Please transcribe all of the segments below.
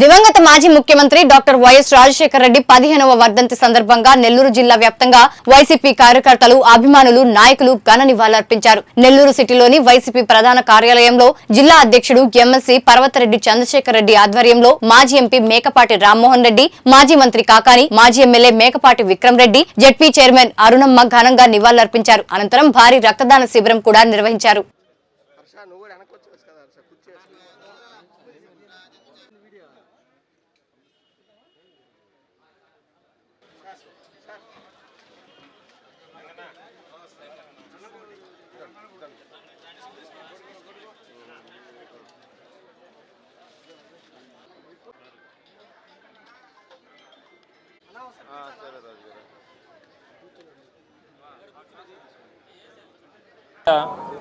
దివంగత మాజీ ముఖ్యమంత్రి డాక్టర్ వైఎస్ రాజశేఖర రెడ్డి పదిహేనవ వర్ధంతి సందర్భంగా నెల్లూరు జిల్లా వ్యాప్తంగా వైసీపీ కార్యకర్తలు అభిమానులు నాయకులు ఘన నివాళులర్పించారు. నెల్లూరు సిటీలోని వైసీపీ ప్రధాన కార్యాలయంలో జిల్లా అధ్యక్షుడు ఎమ్మెల్సీ పర్వతరెడ్డి చంద్రశేఖర్ రెడ్డి ఆధ్వర్యంలో మాజీ ఎంపీ మేకపాటి రామ్మోహన్ రెడ్డి మాజీ మంత్రి కాకాని మాజీ MLA Mekapati Vikram Reddy ZP chairman Arunamma ఘనంగా నివాళులర్పించారు. అనంతరం భారీ రక్తదాన శిబిరం కూడా నిర్వహించారు.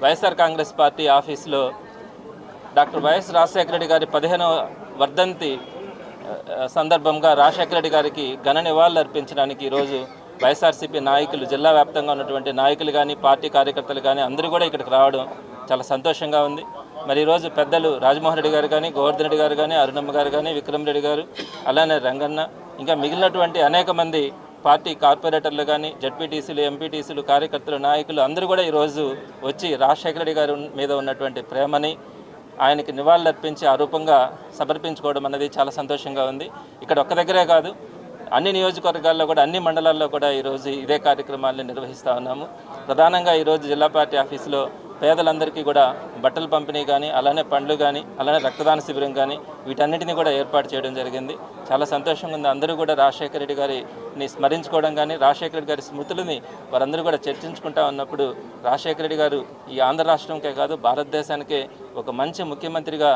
వైఎస్ఆర్ కాంగ్రెస్ పార్టీ ఆఫీసులో డాక్టర్ వైఎస్ రాజశేఖర రెడ్డి గారి పదిహేనవ వర్ధంతి సందర్భంగా రాజశేఖర రెడ్డి గారికి ఘన నివాళులు అర్పించడానికి ఈరోజు వైఎస్ఆర్సీపీ నాయకులు జిల్లా వ్యాప్తంగా ఉన్నటువంటి నాయకులు కానీ పార్టీ కార్యకర్తలు కానీ అందరూ కూడా ఇక్కడికి రావడం చాలా సంతోషంగా ఉంది. మరి ఈరోజు పెద్దలు రాజమోహన్ రెడ్డి గారు కానీ గోవర్ధన్ రెడ్డి గారు కానీ అరుణమ్మ గారు కానీ విక్రమ్ రెడ్డి గారు అలానే రంగన్న ఇంకా మిగిలినటువంటి అనేక మంది పార్టీ కార్పొరేటర్లు కానీ జడ్పీటీసీలు ఎంపీటీసీలు కార్యకర్తలు నాయకులు అందరూ కూడా ఈరోజు వచ్చి రాజశేఖర రెడ్డి గారి మీద ఉన్నటువంటి ప్రేమని ఆయనకి నివాళులర్పించి ఆ రూపంగా సమర్పించుకోవడం అనేది చాలా సంతోషంగా ఉంది. ఇక్కడ ఒక్క దగ్గరే కాదు అన్ని నియోజకవర్గాల్లో కూడా అన్ని మండలాల్లో కూడా ఈరోజు ఇదే కార్యక్రమాలను నిర్వహిస్తూ ఉన్నాము. ప్రధానంగా ఈరోజు జిల్లా పార్టీ ఆఫీసులో పేదలందరికీ కూడా బట్టల పంపిణీ కానీ అలానే పండ్లు కానీ అలానే రక్తదాన శిబిరం కానీ వీటన్నిటిని కూడా ఏర్పాటు చేయడం జరిగింది. చాలా సంతోషంగా ఉంది. అందరూ కూడా రాజశేఖర రెడ్డి గారిని స్మరించుకోవడం కానీ రాజశేఖర రెడ్డి గారి స్మృతులని వారందరూ కూడా చర్చించుకుంటా ఉన్నప్పుడు రాజశేఖర రెడ్డి గారు ఈ ఆంధ్ర రాష్ట్రంకే కాదు భారతదేశానికే ఒక మంచి ముఖ్యమంత్రిగా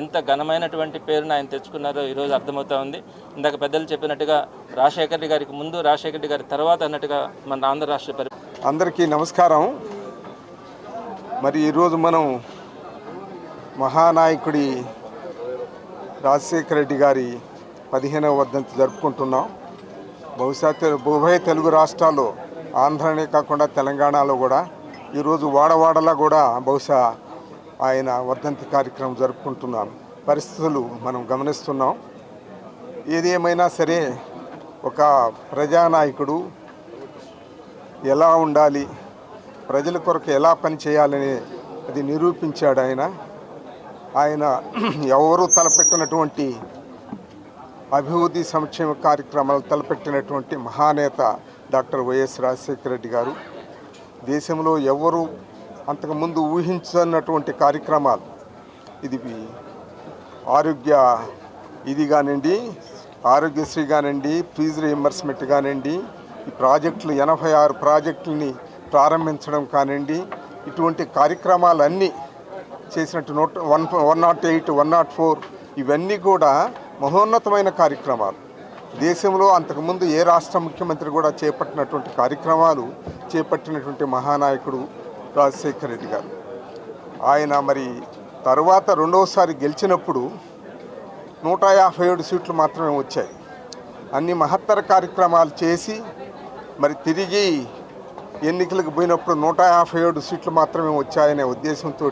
ఎంత ఘనమైనటువంటి పేరును ఆయన తెచ్చుకున్నారో ఈరోజు అర్థమవుతా ఉంది. ఇందాక పెద్దలు చెప్పినట్టుగా రాజశేఖర రెడ్డి గారికి ముందు రాజశేఖర రెడ్డి గారి తర్వాత అన్నట్టుగా మన ఆంధ్ర రాష్ట్ర అందరికీ నమస్కారం. మరి ఈరోజు మనం మహానాయకుడి రాజశేఖర రెడ్డి గారి పదిహేనవ వర్ధంతి జరుపుకుంటున్నాం. బహుశా తెలు- ఉభయ తెలుగు రాష్ట్రాల్లో ఆంధ్రనే కాకుండా తెలంగాణలో కూడా ఈరోజు వాడవాడలా కూడా బహుశా ఆయన వర్ధంతి కార్యక్రమం జరుపుకుంటున్నాం. పరిస్థితులు మనం గమనిస్తున్నాం. ఏది ఏమైనా సరే ఒక ప్రజానాయకుడు ఎలా ఉండాలి ప్రజల కొరకు ఎలా పనిచేయాలని అది నిరూపించాడు ఆయన. ఆయన ఎవరు తలపెట్టినటువంటి అభివృద్ధి సంక్షేమ కార్యక్రమాలు తలపెట్టినటువంటి మహానేత డాక్టర్ వైఎస్ రాజశేఖర రెడ్డి గారు. దేశంలో ఎవరు అంతకుముందు ఊహించనటువంటి కార్యక్రమాలు. ఇది ఆరోగ్య ఇది కానివ్వండి ఆరోగ్యశ్రీ కానివ్వండి ఫీజు రీఎంబర్స్మెంట్ కానివ్వండి ఈ ప్రాజెక్టులు ఎనభై ఆరు ప్రాజెక్టులని ప్రారంభించడం కానివ్వండి ఇటువంటి కార్యక్రమాలన్నీ చేసినట్టు note one one nought eight one nought four ఇవన్నీ కూడా మహోన్నతమైన కార్యక్రమాలు. దేశంలో అంతకుముందు ఏ రాష్ట్ర ముఖ్యమంత్రి కూడా చేపట్టినటువంటి కార్యక్రమాలు చేపట్టినటువంటి మహానాయకుడు రాజశేఖర రెడ్డి గారు. ఆయన మరి తర్వాత రెండవసారి గెలిచినప్పుడు నూట యాభై ఏడు సీట్లు మాత్రమే వచ్చాయి. అన్ని మహత్తర కార్యక్రమాలు చేసి మరి తిరిగి ఎన్నికలకు పోయినప్పుడు నూట యాభై ఏడు సీట్లు మాత్రమే వచ్చాయనే ఉద్దేశంతో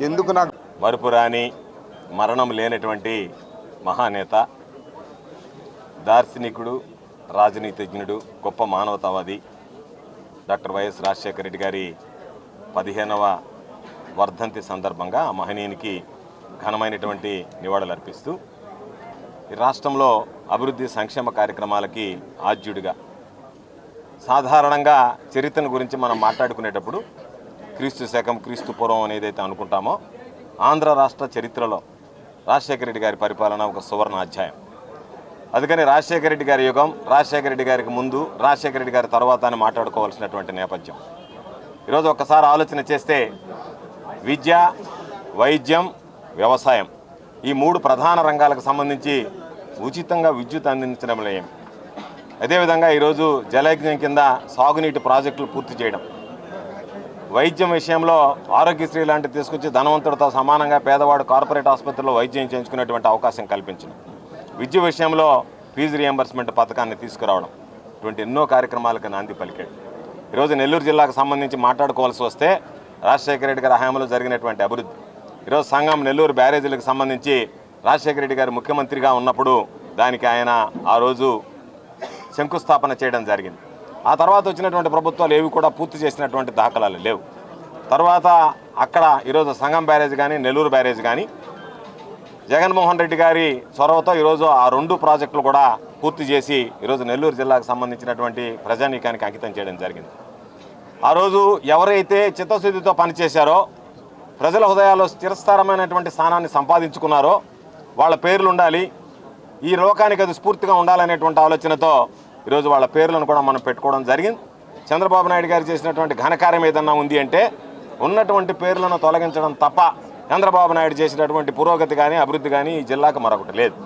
ఎందుకు నాకు మరుపురాని మరణం లేనటువంటి మహానేత దార్శనికుడు రాజనీతిజ్ఞుడు గొప్ప మానవతావాది డాక్టర్ వైఎస్ రాజశేఖర రెడ్డి గారి పదిహేనవ వర్ధంతి సందర్భంగా ఆ మహనీయునికి ఘనమైనటువంటి నివాళులు అర్పిస్తూ ఈ రాష్ట్రంలో అభివృద్ధి సంక్షేమ కార్యక్రమాలకి ఆద్యుడిగా సాధారణంగా చరిత్రను గురించి మనం మాట్లాడుకునేటప్పుడు క్రీస్తు శకం క్రీస్తు పూర్వం అనేదైతే అనుకుంటామో ఆంధ్ర రాష్ట్ర చరిత్రలో రాజశేఖర రెడ్డి గారి పరిపాలన ఒక సువర్ణ అధ్యాయం. అందుకని రాజశేఖర రెడ్డి గారి యుగం రాజశేఖర రెడ్డి గారికి ముందు రాజశేఖర రెడ్డి గారి తర్వాత అని మాట్లాడుకోవాల్సినటువంటి నేపథ్యం. ఈరోజు ఒక్కసారి ఆలోచన చేస్తే విద్య వైద్యం వ్యవసాయం ఈ మూడు ప్రధాన రంగాలకు సంబంధించి ఉచితంగా విద్యుత్ అందించడం లేం అదేవిధంగా ఈరోజు జలయజ్ఞం కింద సాగునీటి ప్రాజెక్టులు పూర్తి చేయడం. వైద్యం విషయంలో ఆరోగ్యశ్రీ లాంటివి తీసుకొచ్చి ధనవంతుడితో సమానంగా పేదవాడు కార్పొరేట్ ఆసుపత్రిలో వైద్యం చేయించుకునేటువంటి అవకాశం కల్పించడం. విద్య విషయంలో ఫీజు రియంబర్స్మెంట్ పథకాన్ని తీసుకురావడం. ఇటువంటి ఎన్నో కార్యక్రమాలకు నాంది పలికాడు. ఈరోజు నెల్లూరు జిల్లాకు సంబంధించి మాట్లాడుకోవాల్సి వస్తే రాజశేఖర రెడ్డి గారి హయాంలో జరిగినటువంటి అభివృద్ధి. ఈరోజు సంఘం నెల్లూరు బ్యారేజీలకు సంబంధించి రాజశేఖర రెడ్డి గారు ముఖ్యమంత్రిగా ఉన్నప్పుడు దానికి ఆయన ఆ రోజు శంకుస్థాపన చేయడం జరిగింది. ఆ తర్వాత వచ్చినటువంటి ప్రభుత్వాలు ఏవి కూడా పూర్తి చేసినటువంటి దాఖలాలు లేవు. తర్వాత అక్కడ ఈరోజు సంగం బ్యారేజ్ కానీ నెల్లూరు బ్యారేజ్ కానీ జగన్మోహన్ రెడ్డి గారి చొరవతో ఈరోజు ఆ రెండు ప్రాజెక్టులు కూడా పూర్తి చేసి ఈరోజు నెల్లూరు జిల్లాకు సంబంధించినటువంటి ప్రజానీకానికి అంకితం చేయడం జరిగింది. ఆ రోజు ఎవరైతే చిత్తశుద్ధితో పనిచేశారో ప్రజల హృదయాల్లో స్థిరస్థారమైనటువంటి స్థానాన్ని సంపాదించుకున్నారో వాళ్ళ పేర్లు ఉండాలి ఈ లోకానికి అది స్ఫూర్తిగా ఉండాలనేటువంటి ఆలోచనతో ఈరోజు వాళ్ళ పేర్లను కూడా మనం పెట్టుకోవడం జరిగింది. చంద్రబాబు నాయుడు గారు చేసినటువంటి ఘనకార్యం ఏదన్నా ఉంది అంటే ఉన్నటువంటి పేర్లను తొలగించడం తప్ప చంద్రబాబు నాయుడు చేసినటువంటి పురోగతి కానీ అభివృద్ధి కానీ ఈ జిల్లాకు మరొకటి లేదు.